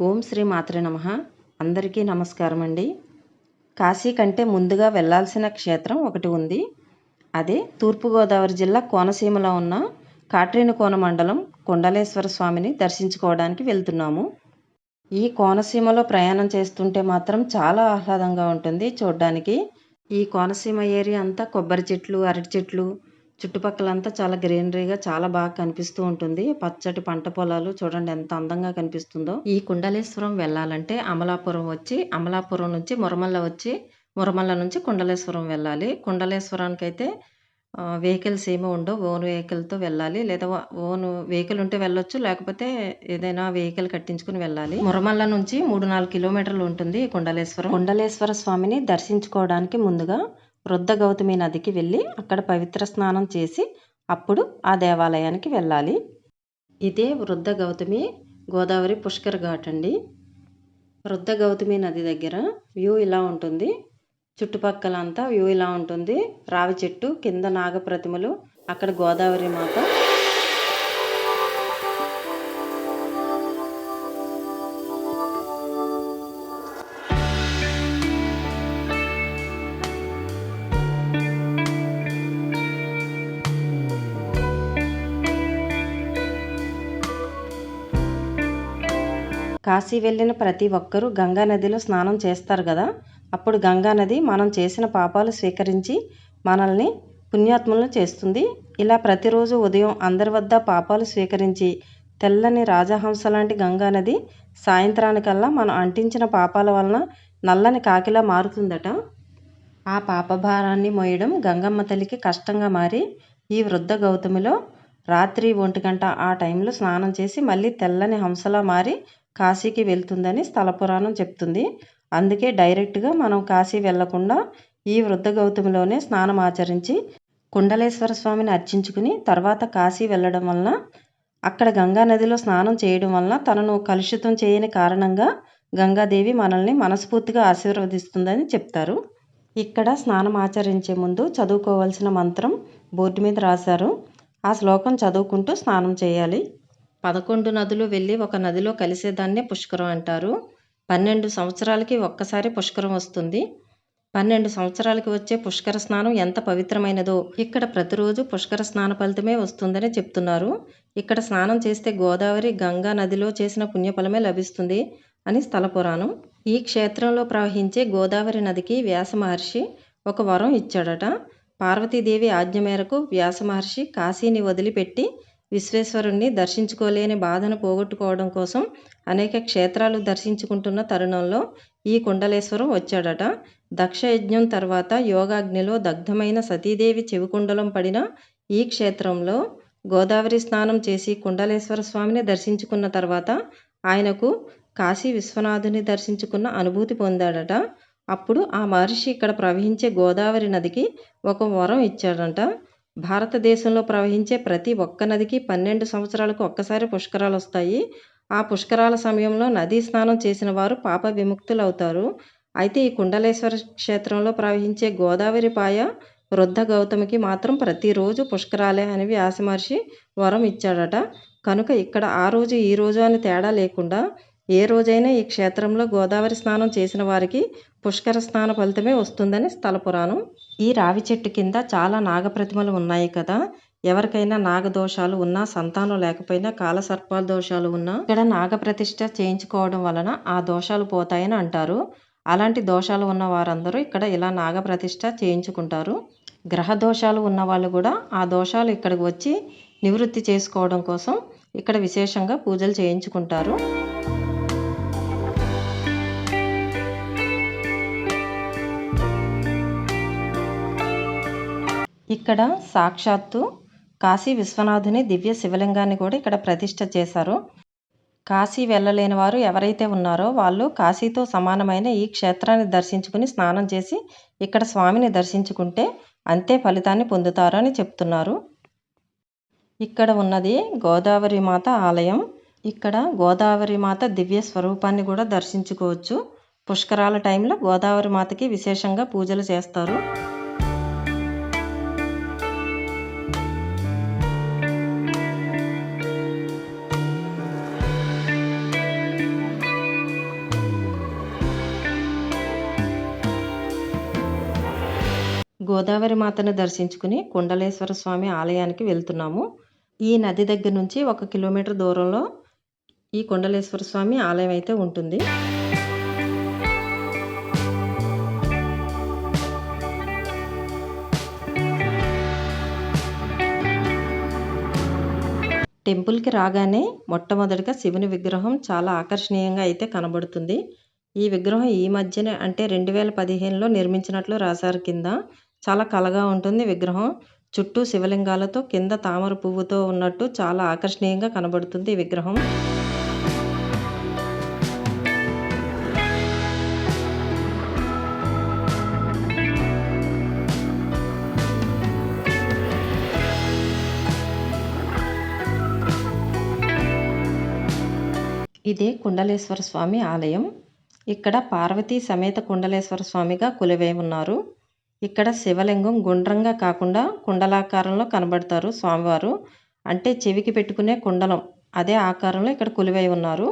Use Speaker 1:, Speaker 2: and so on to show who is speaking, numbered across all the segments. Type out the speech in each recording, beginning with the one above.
Speaker 1: ఓం శ్రీ మాత్రే నమ. అందరికీ నమస్కారం అండి కాశీ కంటే ముందుగా వెళ్ళాల్సిన క్షేత్రం ఒకటి ఉంది. అదే తూర్పుగోదావరి జిల్లా కోనసీమలో ఉన్న కాట్రేనికోన మండలం కొండలేశ్వర స్వామిని దర్శించుకోవడానికి వెళ్తున్నాము. ఈ కోనసీమలో ప్రయాణం చేస్తుంటే మాత్రం చాలా ఆహ్లాదంగా ఉంటుంది చూడడానికి. ఈ కోనసీమ ఏరియా అంతా కొబ్బరి చెట్లు అరటి చెట్లు చుట్టుపక్కలంతా చాలా గ్రీనరీగా చాలా బాగా కనిపిస్తూ ఉంటుంది. పచ్చటి పంట పొలాలు చూడండి ఎంత అందంగా కనిపిస్తుందో. ఈ కుండలేశ్వరం వెళ్ళాలంటే అమలాపురం వచ్చి అమలాపురం నుంచి మురమల్ల వచ్చి మురమల్ల నుంచి కుండలేశ్వరం వెళ్ళాలి. కుండలేశ్వరానికి అయితే వెహికల్స్ ఏమీ ఉండవు. ఓన్ వెహికల్తో వెళ్ళాలి. లేదా ఓన్ వెహికల్ ఉంటే వెళ్ళొచ్చు. లేకపోతే ఏదైనా వెహికల్ కట్టించుకుని వెళ్ళాలి. మురమల్ల నుంచి మూడు నాలుగు కిలోమీటర్లు ఉంటుంది కుండలేశ్వరం. కుండలేశ్వర స్వామిని దర్శించుకోవడానికి ముందుగా వృద్ధ గౌతమి నదికి వెళ్ళి అక్కడ పవిత్ర స్నానం చేసి అప్పుడు ఆ దేవాలయానికి వెళ్ళాలి. ఇదే వృద్ధ గౌతమి గోదావరి పుష్కర్ ఘాట్ అండి. వృద్ధ గౌతమి నది దగ్గర వ్యూ ఇలా ఉంటుంది. చుట్టుపక్కల అంతా వ్యూ ఇలా ఉంటుంది. రావి చెట్టు కింద నాగప్రతిమలు అక్కడ గోదావరి మాత కాశీ వెళ్ళిన ప్రతి ఒక్కరూ గంగా నదిలో స్నానం చేస్తారు కదా. అప్పుడు గంగా నది మనం చేసిన పాపాలు స్వీకరించి మనల్ని పుణ్యాత్మలను చేస్తుంది. ఇలా ప్రతిరోజు ఉదయం అందరి వద్ద పాపాలు స్వీకరించి తెల్లని రాజహంస లాంటి గంగా నది సాయంత్రానికల్లా మనం అంటించిన పాపాల వలన నల్లని కాకిలా మారుతుందట. ఆ పాపభారాన్ని మోయడం గంగమ్మ తల్లికి కష్టంగా మారి ఈ వృద్ధ గౌతమిలో రాత్రి ఒంటి గంట ఆ టైంలో స్నానం చేసి మళ్ళీ తెల్లని హంసలా మారి కాశీకి వెళ్తుందని స్థల పురాణం చెప్తుంది. అందుకే డైరెక్ట్గా మనం కాశీ వెళ్ళకుండా ఈ వృద్ధ గౌతమిలోనే స్నానం ఆచరించి కుండలేశ్వర స్వామిని అర్చించుకుని తర్వాత కాశీ వెళ్ళడం వలన అక్కడ గంగా నదిలో స్నానం చేయడం వలన తనను కలుషితం చేయని కారణంగా గంగాదేవి మనల్ని మనస్ఫూర్తిగా ఆశీర్వదిస్తుందని చెప్తారు. ఇక్కడ స్నానం ఆచరించే ముందు చదువుకోవాల్సిన మంత్రం బోర్డు మీద రాశారు. ఆ శ్లోకం చదువుకుంటూ స్నానం చేయాలి. పదకొండు నదులు వెళ్ళి ఒక నదిలో కలిసేదాన్నే పుష్కరం అంటారు. పన్నెండు సంవత్సరాలకి ఒక్కసారి పుష్కరం వస్తుంది. పన్నెండు సంవత్సరాలకి వచ్చే పుష్కర స్నానం ఎంత పవిత్రమైనదో ఇక్కడ ప్రతిరోజు పుష్కర స్నాన ఫలితమే వస్తుందని చెప్తున్నారు. ఇక్కడ స్నానం చేస్తే గోదావరి గంగా నదిలో చేసిన పుణ్యఫలమే లభిస్తుంది అని స్థల పురాణం. ఈ క్షేత్రంలో ప్రవహించే గోదావరి నదికి వ్యాస మహర్షి ఒక వరం ఇచ్చాడట. పార్వతీదేవి ఆజ్ఞ మేరకు వ్యాస మహర్షి కాశీని వదిలిపెట్టి విశ్వేశ్వరుణ్ణి దర్శించుకోలేని బాధను పోగొట్టుకోవడం కోసం అనేక క్షేత్రాలు దర్శించుకుంటున్న తరుణంలో ఈ కుండలేశ్వరం వచ్చాడట. దక్షయజ్ఞం తర్వాత యోగాగ్నిలో దగ్ధమైన సతీదేవి చెవికుండలం పడిన ఈ క్షేత్రంలో గోదావరి స్నానం చేసి కుండలేశ్వర స్వామిని దర్శించుకున్న తర్వాత ఆయనకు కాశీ విశ్వనాథుని దర్శించుకున్న అనుభూతి పొందాడట. అప్పుడు ఆ మహర్షి ఇక్కడ ప్రవహించే గోదావరి నదికి ఒక వరం ఇచ్చాడంట. భారతదేశంలో ప్రవహించే ప్రతి ఒక్క నదికి పన్నెండు సంవత్సరాలకు ఒక్కసారి పుష్కరాలు వస్తాయి. ఆ పుష్కరాల సమయంలో నదీ స్నానం చేసిన వారు పాప విముక్తులు అవుతారు అయితే ఈ కుండలేశ్వర క్షేత్రంలో ప్రవహించే గోదావరి పాయ వృద్ధ గౌతమికి మాత్రం ప్రతిరోజు పుష్కరాలే అని వ్యాసమహర్షి వరం ఇచ్చాడట. కనుక ఇక్కడ ఆ రోజు ఈ రోజు అని తేడా లేకుండా ఏ రోజైనా ఈ క్షేత్రంలో గోదావరి స్నానం చేసిన వారికి పుష్కర స్నాన ఫలితమే వస్తుందని స్థల పురాణం. ఈ రావి చెట్టు కింద చాలా నాగప్రతిమలు ఉన్నాయి కదా. ఎవరికైనా నాగదోషాలు ఉన్నా సంతానం లేకపోయినా కాలసర్పాల దోషాలు ఉన్నా ఇక్కడ నాగప్రతిష్ఠ చేయించుకోవడం వలన ఆ దోషాలు పోతాయని అంటారు. అలాంటి దోషాలు ఉన్న వారందరూ ఇక్కడ ఇలా నాగప్రతిష్ఠ చేయించుకుంటారు. గ్రహ దోషాలు ఉన్న వాళ్ళు కూడా ఆ దోషాలు ఇక్కడికి వచ్చి నివృత్తి చేసుకోవడం కోసం ఇక్కడ విశేషంగా పూజలు చేయించుకుంటారు. ఇక్కడ సాక్షాత్తు కాశీ విశ్వనాథుని దివ్య శివలింగాన్ని కూడా ఇక్కడ ప్రతిష్ట చేశారు. కాశీ వెళ్ళలేని వారు ఎవరైతే ఉన్నారో వాళ్ళు కాశీతో సమానమైన ఈ క్షేత్రాన్ని దర్శించుకుని స్నానం చేసి ఇక్కడ స్వామిని దర్శించుకుంటే అంతే ఫలితాన్ని పొందుతారని చెప్తున్నారు. ఇక్కడ ఉన్నది గోదావరి మాత ఆలయం. ఇక్కడ గోదావరి మాత దివ్య స్వరూపాన్ని కూడా దర్శించుకోవచ్చు. పుష్కరాల టైంలో గోదావరి మాతకి విశేషంగా పూజలు చేస్తారు. గోదావరి మాతను దర్శించుకుని కుండలేశ్వర స్వామి ఆలయానికి వెళ్తున్నాము. ఈ నది దగ్గర నుంచి ఒక కిలోమీటర్ దూరంలో ఈ కుండలేశ్వర స్వామి ఆలయం అయితే ఉంటుంది. టెంపుల్కి రాగానే మొట్టమొదటిగా శివుని విగ్రహం చాలా ఆకర్షణీయంగా అయితే కనబడుతుంది. ఈ విగ్రహం ఈ మధ్యనే అంటే రెండు వేల పదిహేనులో నిర్మించినట్లు రాశారు కింద. చాలా కలగా ఉంటుంది విగ్రహం. చుట్టూ శివలింగాలతో కింద తామర పువ్వుతో ఉన్నట్టు చాలా ఆకర్షణీయంగా కనబడుతుంది ఈ విగ్రహం. ఇదే కుండలేశ్వర స్వామి ఆలయం. ఇక్కడ పార్వతీ సమేత కుండలేశ్వర స్వామిగా కొలువై ఉన్నారు. ఇక్కడ శివలింగం గుండ్రంగా కాకుండా కుండలాకారంలో కనబడతారు స్వామివారు. అంటే చెవికి పెట్టుకునే కుండలం. అదే ఆకారంలో ఇక్కడ కొలువై ఉన్నారు.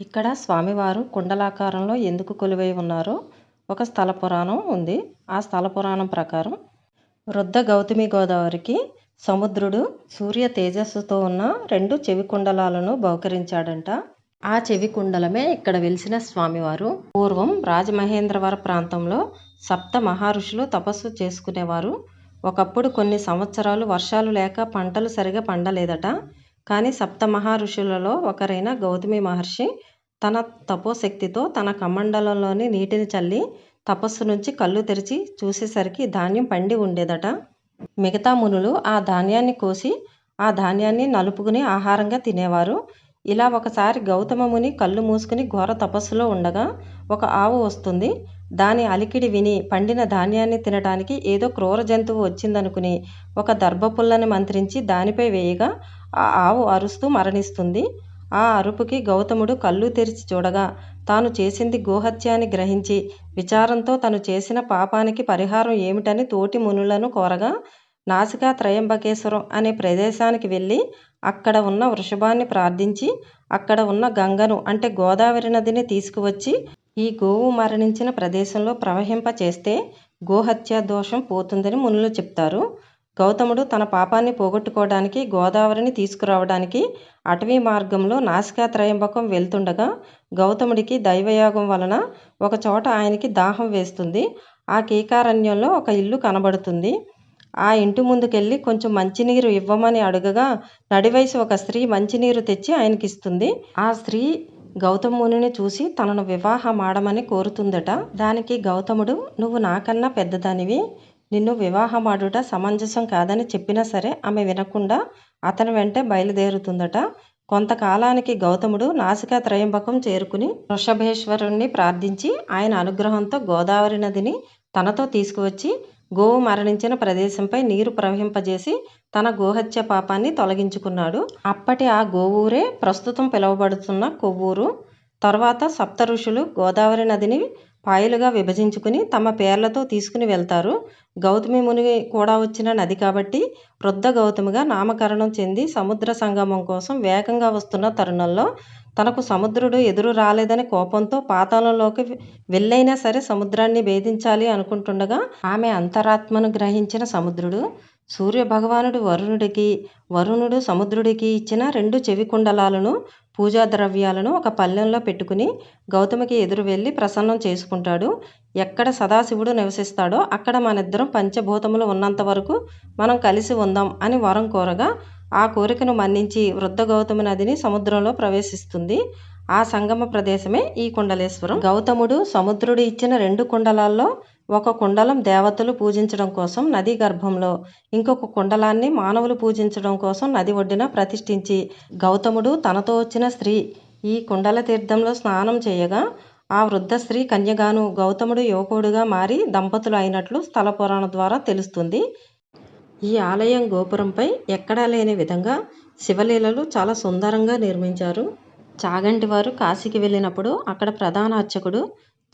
Speaker 1: ఇక్కడ స్వామివారు కుండలాకారంలో ఎందుకు కొలువై ఉన్నారో ఒక స్థల పురాణం ఉంది. ఆ స్థల పురాణం ప్రకారం వృద్ధ గౌతమి గోదావరికి సముద్రుడు సూర్య తేజస్సుతో ఉన్న రెండు చెవి కుండలాలను బహుకరించాడంట. ఆ చెవి కుండలమే ఇక్కడ వెలిసిన స్వామివారు. పూర్వం రాజమహేంద్రవర ప్రాంతంలో సప్త మహర్షులు తపస్సు చేసుకునేవారు. ఒకప్పుడు కొన్ని సంవత్సరాలు వర్షాలు లేక పంటలు సరిగా పండలేదట. కానీ సప్త మహర్షులలో ఒకరైన గౌతమి మహర్షి తన తపోశక్తితో తన కమండలంలోని నీటిని చల్లి తపస్సు నుంచి కళ్ళు తెరిచి చూసేసరికి ధాన్యం పండి ఉండేదట. మిగతా మునులు ఆ ధాన్యాన్ని కోసి ఆ ధాన్యాన్ని నలుపుకుని ఆహారంగా తినేవారు. ఇలా ఒకసారి గౌతమ ముని కళ్ళు మూసుకుని ఘోర తపస్సులో ఉండగా ఒక ఆవు వస్తుంది. దాని అలికిడి విని పండిన ధాన్యాన్ని తినడానికి ఏదో క్రూర జంతువు వచ్చిందనుకుని ఒక దర్భపుల్లని మంత్రించి దానిపై వేయగా ఆ ఆవు అరుస్తూ మరణిస్తుంది. ఆ అరుపుకి గౌతముడు కళ్ళు తెరిచి చూడగా తాను చేసింది గోహత్య అని గ్రహించి విచారంతో తను చేసిన పాపానికి పరిహారం ఏమిటని తోటి మునులను కోరగా నాసికా త్రయంబకేశ్వరం అనే ప్రదేశానికి వెళ్ళి అక్కడ ఉన్న వృషభాన్ని ప్రార్థించి అక్కడ ఉన్న గంగను అంటే గోదావరి నదిని తీసుకువచ్చి ఈ గోవు మరణించిన ప్రదేశంలో ప్రవహింప చేస్తే గోహత్య దోషం పోతుందని మునులు చెప్తారు. గౌతముడు తన పాపాన్ని పోగొట్టుకోవడానికి గోదావరిని తీసుకురావడానికి అటవీ మార్గంలో నాసికా త్రయంబకం వెళ్తుండగా గౌతముడికి దైవయోగం వలన ఒకచోట ఆయనకి దాహం వేస్తుంది. ఆ కీకారణ్యంలో ఒక ఇల్లు కనబడుతుంది. ఆ ఇంటి ముందుకెళ్ళి కొంచెం మంచినీరు ఇవ్వమని అడగగా నడివయసు ఒక స్త్రీ మంచినీరు తెచ్చి ఆయనకి ఇస్తుంది ఆ స్త్రీ గౌతమ మునిని చూసి తనను వివాహం ఆడమని కోరుతుందట. దానికి గౌతముడు నువ్వు నాకన్నా పెద్దదానివి. నిన్ను వివాహమాడుట సమంజసం కాదని చెప్పినా సరే ఆమె వినకుండా అతని వెంటే బయలుదేరుతుందట. కొంతకాలానికి గౌతముడు నాసికా త్రయంబకం చేరుకుని వృషభేశ్వరుణ్ణి ప్రార్థించి ఆయన అనుగ్రహంతో గోదావరి నదిని తనతో తీసుకువచ్చి గోవు మరణించిన ప్రదేశంపై నీరు ప్రవహింపజేసి తన గోహత్య పాపాన్ని తొలగించుకున్నాడు. అప్పటి ఆ గోవూరే ప్రస్తుతం పిలువబడుతున్న కొవ్వూరు తర్వాత సప్త ఋషులు గోదావరి నదిని పాయలుగా విభజించుకుని తమ పేర్లతో తీసుకుని వెళ్తారు. గౌతమి ముని కూడా వచ్చిన నది కాబట్టి వృద్ధ గౌతమిగా నామకరణం చెంది సముద్ర సంగమం కోసం వేగంగా వస్తున్న తరుణంలో తనకు సముద్రుడు ఎదురు రాలేదని కోపంతో పాతాళంలోకి వెళ్ళైనా సరే సముద్రాన్ని భేదించాలి అనుకుంటుండగా ఆమె అంతరాత్మను గ్రహించిన సముద్రుడు సూర్య భగవానుడు వరుణుడికి వరుణుడు సముద్రుడికి ఇచ్చిన రెండు చెవి కుండలాలను పూజా ద్రవ్యాలను ఒక పల్లెంలో పెట్టుకుని గౌతమికి ఎదురు వెళ్ళి ప్రసన్నం చేసుకుంటాడు. ఎక్కడ సదాశివుడు నివసిస్తాడో అక్కడ మనిద్దరం పంచభూతములు ఉన్నంత వరకు మనం కలిసి ఉందాం అని వరం కోరగా ఆ కోరికను మన్నించి వృద్ధ గౌతమ నదిని సముద్రంలో ప్రవేశిస్తుంది. ఆ సంగమ ప్రదేశమే ఈ కుండలేశ్వరం. గౌతముడు సముద్రుడు ఇచ్చిన రెండు కుండలాల్లో ఒక కుండలం దేవతలు పూజించడం కోసం నది గర్భంలో ఇంకొక కుండలాన్ని మానవులు పూజించడం కోసం నది ఒడ్డున ప్రతిష్ఠించి గౌతముడు తనతో వచ్చిన స్త్రీ ఈ కుండల తీర్థంలో స్నానం చేయగా ఆ వృద్ధ స్త్రీ కన్యగాను గౌతముడు యువకుడుగా మారి దంపతులు అయినట్లు స్థలపురాణం ద్వారా తెలుస్తుంది. ఈ ఆలయం గోపురంపై ఎక్కడా లేని విధంగా శివలీలలు చాలా సుందరంగా నిర్మించారు. చాగంటి వారు కాశీకి వెళ్ళినప్పుడు అక్కడ ప్రధాన అర్చకుడు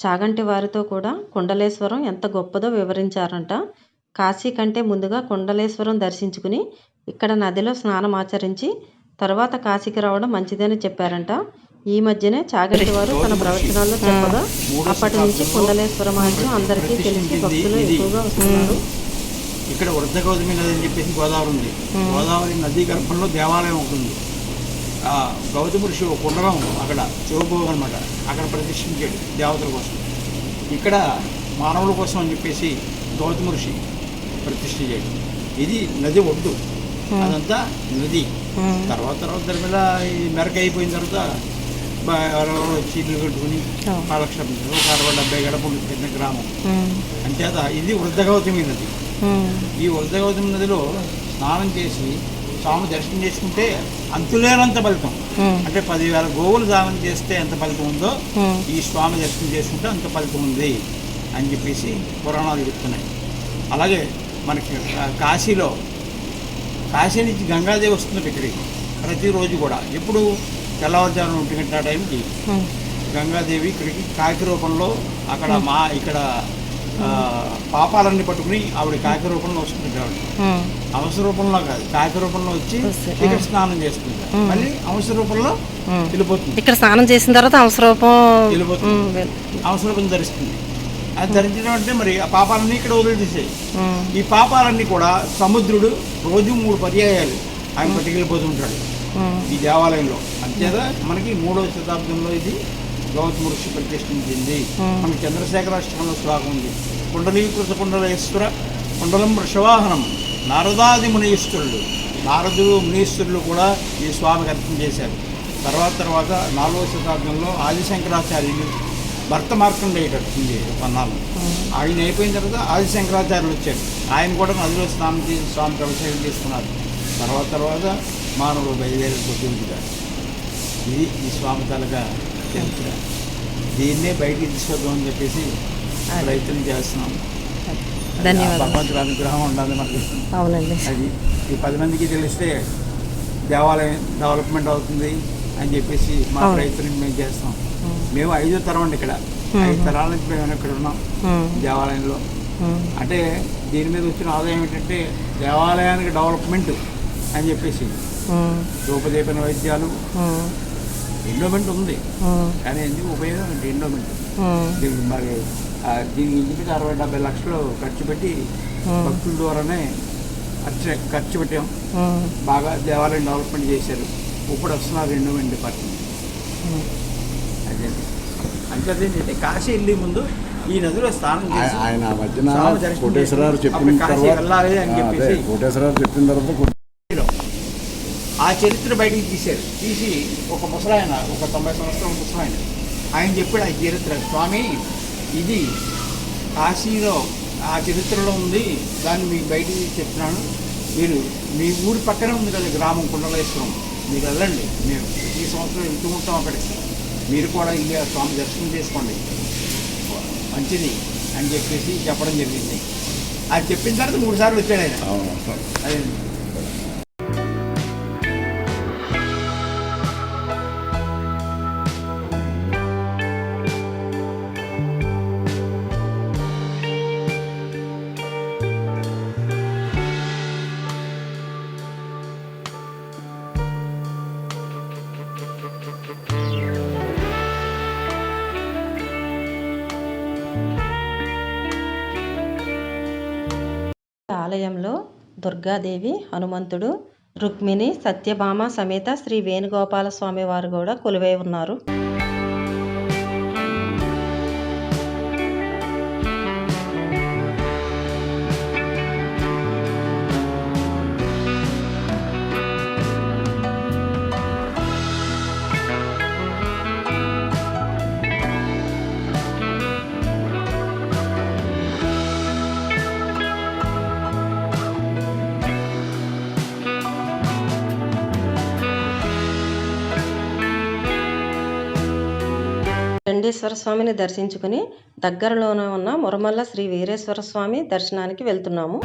Speaker 1: చాగంటి వారితో కూడా కుండలేశ్వరం ఎంత గొప్పదో వివరించారంట. కాశీ కంటే ముందుగా కుండలేశ్వరం దర్శించుకుని ఇక్కడ నదిలో స్నానం ఆచరించి తర్వాత కాశీకి రావడం మంచిదని చెప్పారంట. ఈ మధ్యనే చాగంటి వారు తన ప్రవచనాల్లో చెప్పగా అప్పటి నుంచి కుండలేశ్వర మహత్యం అందరికీ తెలిసి భక్తులు ఎక్కువగా వస్తున్నారు.
Speaker 2: ఇక్కడ వృద్ధ గౌతమి నది అని చెప్పేసి గోదావరి ఉంది గోదావరి నదీ గర్భంలో దేవాలయం ఉంటుంది ఆ గౌతమ ఋషి ఒక కుండలం అక్కడ శివభోగం అనమాట అక్కడ ప్రతిష్ఠించాడు దేవతల కోసం ఇక్కడ మానవుల కోసం అని చెప్పేసి గౌతమ ఋషి ప్రతిష్ఠించాడు ఇది నది ఒడ్డు అదంతా నది. తర్వాత తర్వాత దాని మీద ఈ మెరక అయిపోయిన తర్వాత ఇల్లు కట్టుకుని. కాలక్షేపం. ఒక అరవై డెబ్బై గడప ఉంటుంది చిన్న గ్రామం. అంచేత ఇది వృద్ధగౌతమి నది
Speaker 1: ఉమ్.
Speaker 2: ఈ వృద్ధగౌతమి నదిలో స్నానం చేసి స్వామి దర్శనం చేసుకుంటే అంతులేనంత ఫలితం. అంటే పదివేల గోవులు దానం చేస్తే ఎంత ఫలితం ఉందో. ఈ స్వామి దర్శనం చేసుకుంటే అంత ఫలితం ఉంది అని చెప్పేసి పురాణాలు చెప్తున్నాయి అలాగే మనకి కాశీలో కాశీ నుంచి గంగాదేవి వస్తుంది ఇక్కడికి ప్రతిరోజు కూడా ఎప్పుడు తెల్లవారుజామున ఒంటి గంట టైంకి. గంగాదేవి ఇక్కడికి కాకి రూపంలో అక్కడ మా ఇక్కడ పాపాలన్నీ పట్టుకుని ఆవిడ కాకి రూపంలో
Speaker 1: ఉమ్.
Speaker 2: అంశ రూపంలో కాదు కాకి రూపంలో వచ్చి ఇక్కడ స్నానం చేస్తుంది. మళ్ళీ అంశ రూపంలో. వెళ్ళిపోతుంది
Speaker 1: ఇక్కడ స్నానం చేసిన తర్వాత అవసరూపం
Speaker 2: వెళ్ళిపోతుంది.
Speaker 1: ఉమ్. వెల్-
Speaker 2: అంశ రూపం ధరిస్తుంది అది ధరించడం అంటే మరి ఆ పాపాలన్నీ ఇక్కడ వదిలేసేసాయి
Speaker 1: ఉమ్.
Speaker 2: ఈ పాపాలన్నీ కూడా సముద్రుడు రోజు మూడు పర్యాయాలు ఆయన పట్టుకెళ్ళిపోతుంటాడు. ఈ దేవాలయంలో అంతేత మనకి మూడవ శతాబ్దంలో ఇది గౌతమ ఋషి ప్రతిష్ఠించింది
Speaker 1: Hmm.
Speaker 2: మనకి చంద్రశేఖరాష్టకంలో శ్లోకం ఉంది కుండలీకృత కుండలేశ్వర కుండలం వృషవాహనం నారదాది మునీశ్వరులు. నారదులు మునీశ్వరులు కూడా ఈ స్వామికి అర్పణ చేశారు. తర్వాత తర్వాత నాలుగవ శతాబ్దంలో ఆదిశంకరాచార్యులు భర్త మార్కండేయుడు వచ్చింది పన్నాలు. ఆయన అయిపోయిన తర్వాత ఆదిశంకరాచార్యులు వచ్చారు. ఆయన కూడా నదిలో స్నానం చేసి స్వామికి అభిషేకం చేసుకున్నారు. తర్వాత తర్వాత మానవులు బయలుదేరి కొద్దిగా ఇది ఈ స్వామి తాలూకా చరిత్ర దీన్నే బయటికి తీసుకొద్దాం అని చెప్పేసి ప్రయత్నం చేస్తున్నాం
Speaker 1: ధన్యవాదాలు
Speaker 2: భగవంతుడి అనుగ్రహం ఉండాలి మనకి
Speaker 1: అవునండి
Speaker 2: అది ఈ పది మందికి తెలిస్తే దేవాలయం డెవలప్మెంట్ అవుతుంది అని చెప్పేసి మా. ప్రయత్నం మేము చేస్తాం. మేము ఐదో తరం అండి ఇక్కడ. ఐదు తరాల నుంచి మేము ఇక్కడ ఉన్నాం. దేవాలయంలో. అంటే దీని మీద వచ్చిన ఆదాయం ఏంటంటే దేవాలయానికి డెవలప్మెంట్ అని చెప్పేసి. రూపదీపన వైద్యాలు. ఎండోమెంట్ ఉంది. కానీ ఎందుకు ఉపయోగం అంటే ఎండోమెంట్. దీనికి మరి ఆ, దీనికి ఇంచుమించు అరవై డెబ్బై లక్షలు ఖర్చు పెట్టి. భక్తుల ద్వారానే ఖర్చు ఖర్చు పెట్టాం. బాగా దేవాలయం డెవలప్మెంట్ చేశారు ఇప్పుడు వస్తున్నారు ఎండోమెంట్ డిపార్ట్మెంట్. అదే ఏంటంటే కాశీ వెళ్ళే ముందు ఈ నదిలో స్నానం
Speaker 3: ఆయన మధ్యన కోటేశ్వరరావు చెప్పిన తర్వాత కోటేశ్వరరావు చెప్పిన తర్వాత
Speaker 2: ఆ చరిత్ర బయటికి తీశారు. తీసి ఒక ముసలాయన ఒక తొంభై సంవత్సరాల ముసలాయన ఆయన చెప్పాడు ఆ చరిత్ర స్వామి ఇది కాశీలో ఆ చరిత్రలో ఉంది దాన్ని మీకు బయటికి చెప్తున్నాను. మీరు మీ ఊరి పక్కనే ఉంది కదా గ్రామం కుండలేశ్వరం మీరు వెళ్ళండి. మేము ఈ సంవత్సరం వెళ్తూ ఉంటాం అక్కడికి. మీరు కూడా ఆ స్వామి దర్శనం చేసుకోండి. మంచిది అని చెప్పేసి చెప్పడం జరిగింది. అది చెప్పిన తర్వాత మూడు సార్లు వచ్చాడు ఆయన. అదే.
Speaker 1: ఆలయంలో దుర్గాదేవి హనుమంతుడు రుక్మిణి సత్యభామ సమేత శ్రీ వేణుగోపాల స్వామి వారు కూడా కొలువై ఉన్నారు. వీరేశ్వర స్వామిని దర్శించుకుని దగ్గరలోనే ఉన్న మురమల్ల శ్రీ వీరేశ్వర స్వామి దర్శనానికి వెళ్తున్నాము.